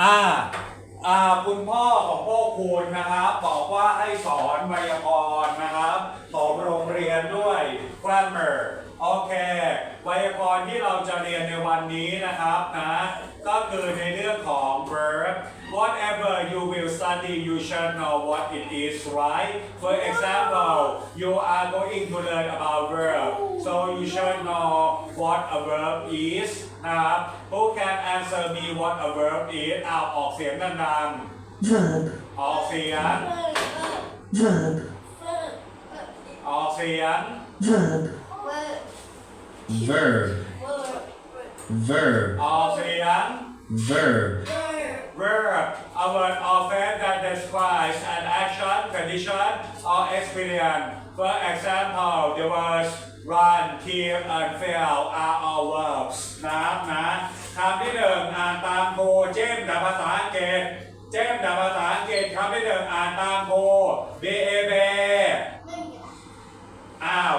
อ่าอ่าคุณพ่อของพ่อคุณนะครับ บอกว่าให้สอนไวยากรณ์นะครับของโรงเรียนด้วย grammar โอเค ไวยากรณ์ที่เราจะเรียนในวันนี้นะครับนะก็คือในเรื่องของ verb whatever you will study you should know what it is right for example you are going to learn about verb so you should know what a verb is นะครับ who can answer me what a verb is อ้าวออกเสียงดัง verb, ๆออกเสียง verb, ออกเสียง verb, verb, verb, ออกเสียง verb, verb a word or phrase that describes an action condition or experience for example the words run keep and fail are all verbs นะครับนะคำที่หนึ่งอ่านตามครูเจมส์แต่ภาษาอังกฤษเจมส์แต่ภาษาอังกฤษคำที่หนึ่งอ่านตามครู B A B อ้าว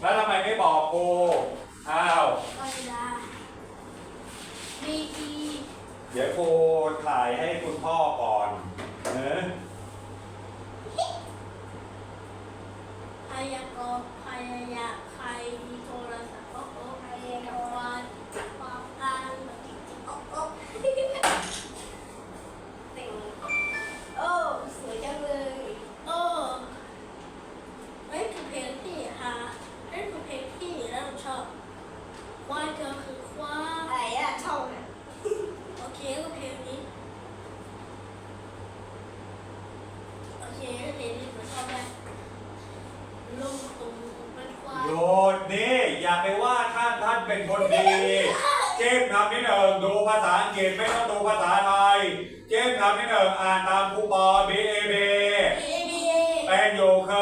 แล้วทำไมไม่บอกค รูอ้าวเดี๋ยวครูถ่ายให้คุณพ่อก่อนเนอะพยากรณ์พยายามใครมีโทรศัพท์ก็โอ้พยากรณ์ความการโอ้โอ้ติ่งโอ้สวยจังเลยโอ้เฮ้ยคือเพลงที่ฮะเฮ้ยคือเพลงที่แล้วชอบควายก็คือควาย อะไรอะช่องอะ โอเคก็เพลงนี้โอเคก็เพลงนี้ผมชอบมากลงตรงเป็นควาย โยนนี่อย่าไปว่าท่านท่านเป็นคนดี เจมส์ทำนิดหนึ่งดูภาษาอังกฤษไม่ต้องดูภาษาไทย เจมส์ ทำนิดหนึ่งอ่านตามครูปอ B A B เป็นโยเค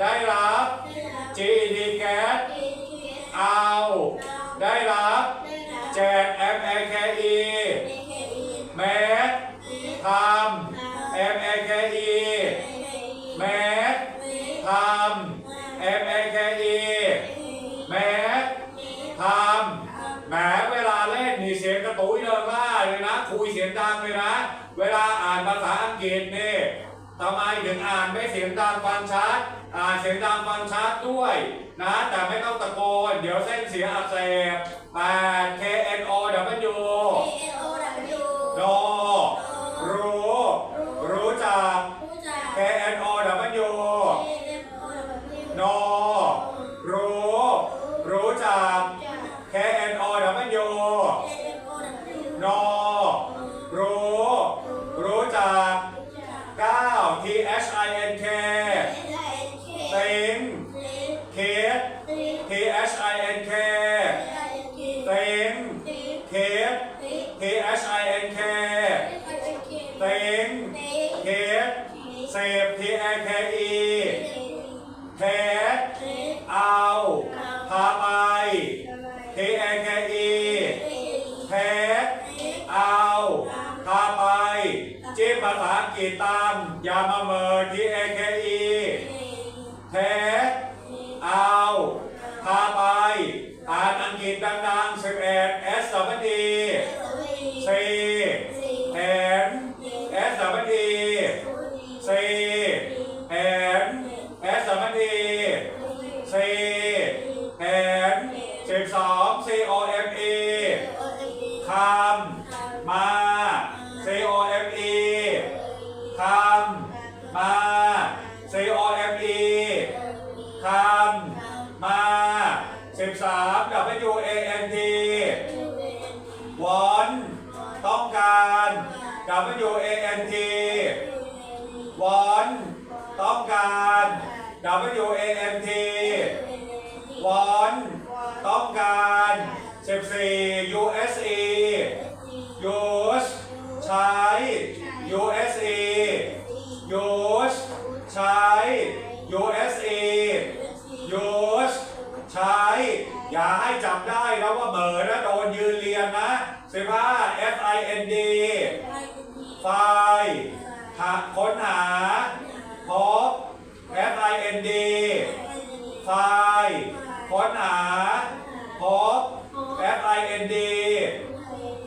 ได้รับ G E T get เอา ได้รับเจ็ด M A K E เมตรทำ M A K E เมตรทำ M A K E เมตรทำแหมเวลาเล่นนี่เสียงกระตุ้ยเดินล่าเลยนะคุยเสียงดังเลยนะ เวลาอ่านภาษาอังกฤษนี่ทำไมถึงอ่านไม่เสียงดังฟังชัด อ่านเสียงดังฟังชัดด้วยนะแต่ไม่ต้องตะโกน เดี๋ยวเส้นเสียงอักเสบแปด K N O W โนรู้รู้จัก K N O W กฤษตามยามาเมิน T A K E เทสเอาพาไป อ่านอังกฤษดังๆ11 S W D C เห็น S W W A N T วอนต้องการ14 USA use ใช้ USA use ใช้ USA use ใช้ อย่าให้จำได้นะว่าเบอร์นะโดนยืนเรียนนะ15 F I N D ไฟล์หาค้นหาพบ F I N D ไฟล์ค้นหาพบ F I N D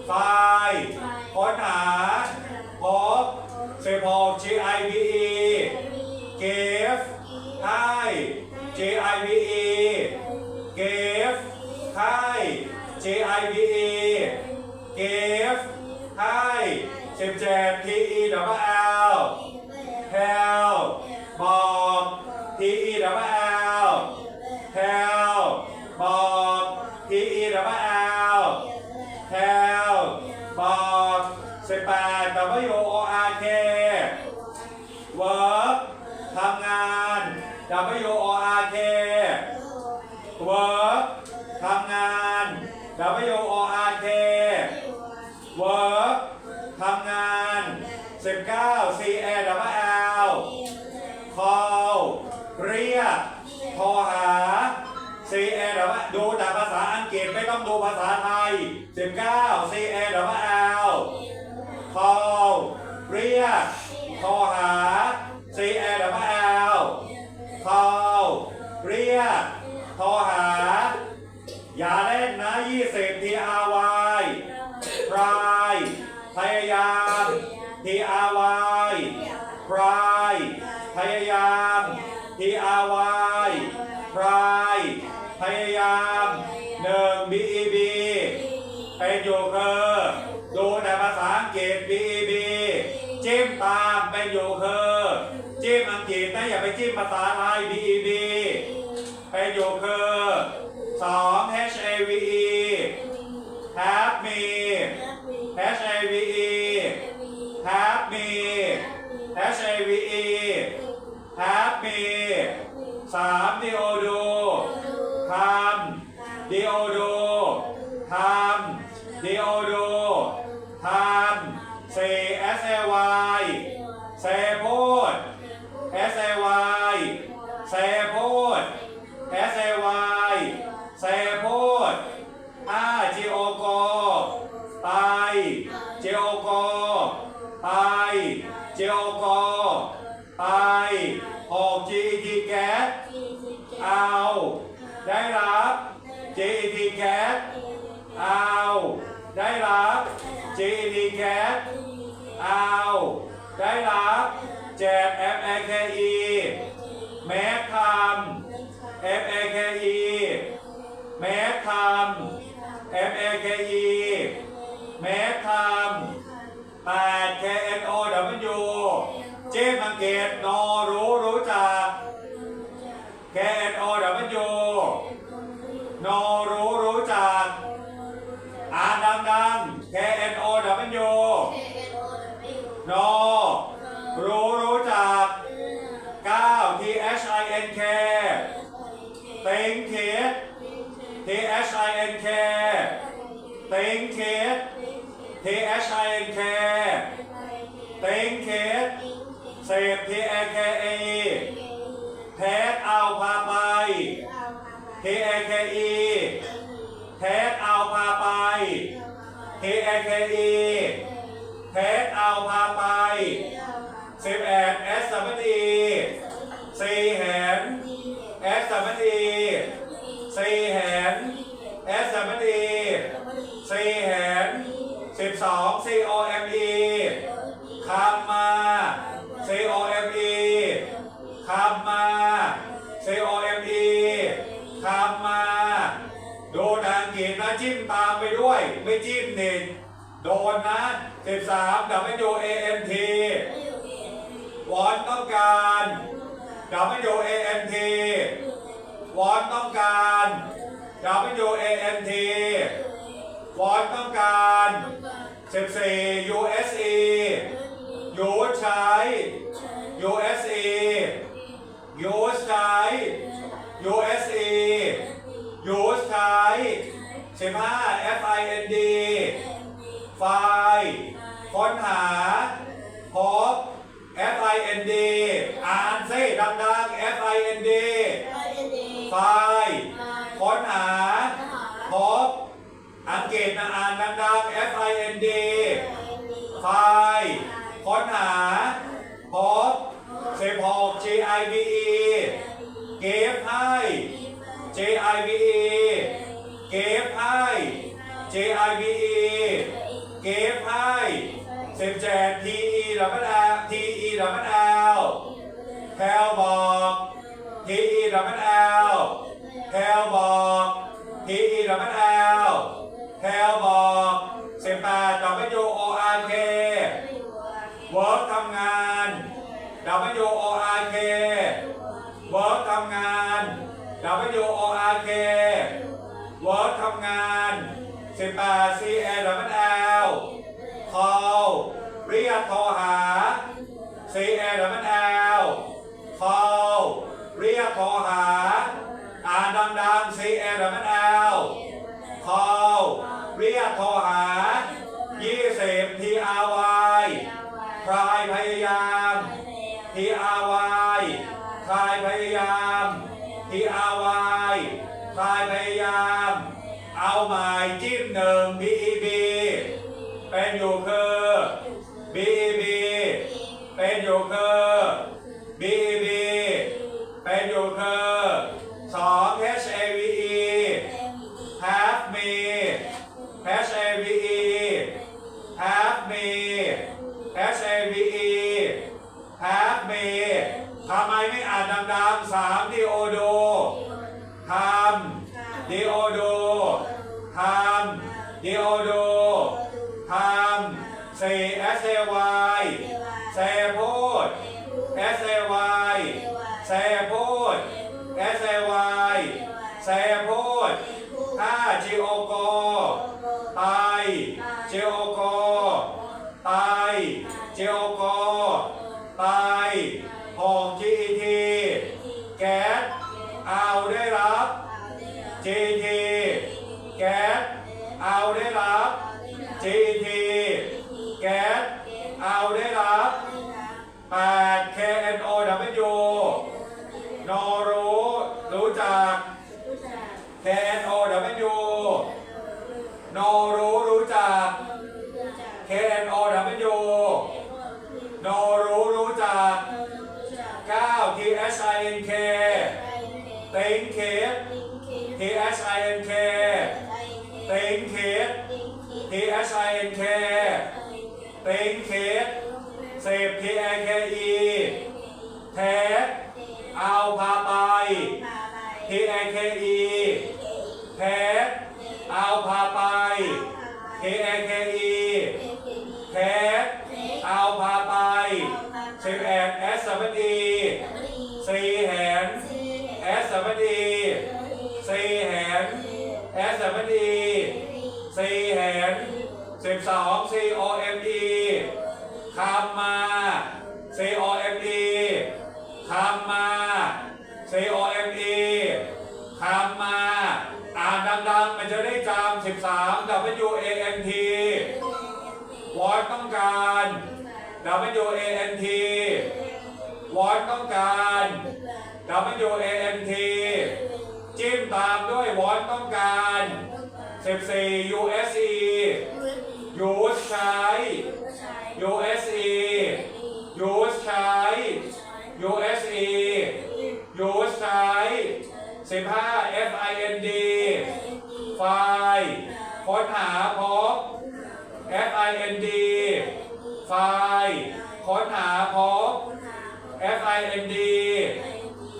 ไฟล์ค้นหาพบ16 G I V E give ให้ G I V E give ให้ G I V E give ให้17 T E W L help บอกทีระบา ดูแต่ภาษาอังกฤษไม่ต้องดูภาษาไทย 19 C A W L call เรียกโทรหา C A W L call เรียกโทรหา อย่าเล่นนะ 20 T R Y try พยายาม T R Y try พยายาม T R Y try พยายามหนึ่ง B E B เป็นอยู่คือดูแต่ภาษาอังกฤษ B E B จิ้มตามเป็นอยู่คือจิ้มอังกฤษนะอย่าไปจิ้มภาษาไทย B E B เป็นอยู่คือสอง H A V E have me H A V E have me H A V E have me สาม D O do ทำ D O do ทำ G E T get เอาได้รับ G E T get เอาได้รับเจ็ด F A K E แม้คำ F A K E แม้คำ F A K E แม้คำแปด K N O W เจ๊มังเกตนอรู้รู้จัก K N O W นอรู้รู้จักอ่านดังๆ K N O W นอรู้รู้จัก9 T H I N K ติงคิด T H I N K ติงคิด T H I N K ติงคิดเสพ T A K E เทสเอาพาไป T A K E เทสเอาพาไป T A K E เทสเอาพาไป11 S W E สี่แหน S W E สี่แหน S W E สี่แหน12 C O M E คำมา C O M E คำมา C O ดูทางกีนะจิ้มตามไปด้วย ไม่จิ้มเนิดโดนนะ 13 W A N T วอนต้องการ W A N T วอนต้องการ W A N T วอนต้องการสิบสี่ USA ยูใช้ USA ยูใช้ USA ยูสใช้สิบห้า FIND ไฟล์ค้นหาพบ FIND อ่านซิดังๆ FIND ไฟล์ค้นหาพบอังกฤษนะอ่านดังๆ FIND ไฟล์ค้นหาพบสิบหก GIVE เก็บให้ JIVE เก็บให้ JIVE เก็บให้สิบเจ็ด TE ดับเบิล L TE ดับเบิล L แพลบอก TE ดับเบิล L แพลบอก TE ดับเบิล L แพลบอกสิบแปด W O R K work ทำงาน W O R K work ทำงาน W O R K work ทำงาน18 C A W L call เรียกโทรหา C A W L call เรียกโทรหา อ่านดังๆ C A W L call เรียกโทรหา 20 T R Y พรายพยายาม T R Y พรายพยายาม T R Y พรายพายพยายาม เอาหมายจิ้มหนึ่ง B E B เป็นอยู่คือ B E B เป็นอยู่คือ B E B เป็นอยู่คือสอง H A V E have me H A V E have me H A V E have me ทำไมไม่อ่านดังๆสามดีำดีโอโดท เดโอโดทามเซเอสเอวายเซพูดเอสเอวายเซพูดเอสเอวายเซพูดท่าจีโอกอ G T แก๊สเอาได้รับแปด K N O W โนรู้รู้จัก K N O W โนรู้รู้จัก K N O W โนรู้รู้จัก 9 T S I N K ติงเคส T S I N K ติงเคส T H I N K เป็นเคสเสพ t I K E แทสเอาพาไป T I K E แทสเอาพาไป t I K E แทสเอาพาไปเซฟแอนแอสสัมดีซีแหนแอสสัมปตีซีแหนแอสสัมดี แหน12 C O M E คำมา C O M E คำมา C O M E คำมา อ่านดังๆ มันจะได้จำ13 W A N T วอดต้องการ W A N T วอดต้องการ W A N T จิ้มตามด้วยวอดต้องการ 14 U S E ยูสใช้ U S E ยูสใช้ U S E ยูสใช้ 15 F I N D ไฟล์ค้นหาพบ F I N D ไฟล์ค้นหาพบ F I N D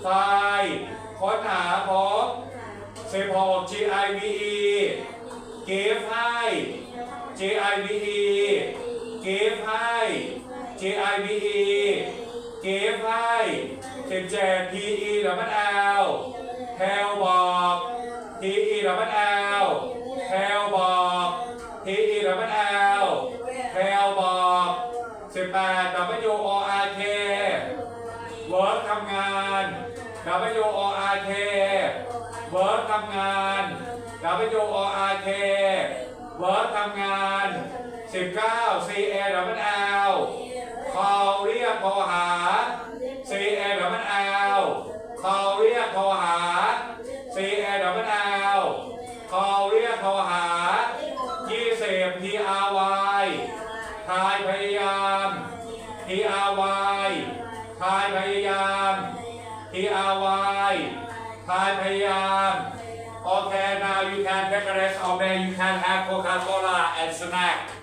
ไฟล์ค้นหาพบ16 give ให้ JIVE give ให้ JIVE give ให้เข็มแจก PE หรือมัน L Hell บอก PE หรือมัน L Hell บอก PE หรือมัน L Hell บอก18 W O R K work ทำงาน W O R K work ทำงาน W O R K เวิร์ดทำงาน 19 C A แล้วมัน Where you can have Coca-Cola and snack.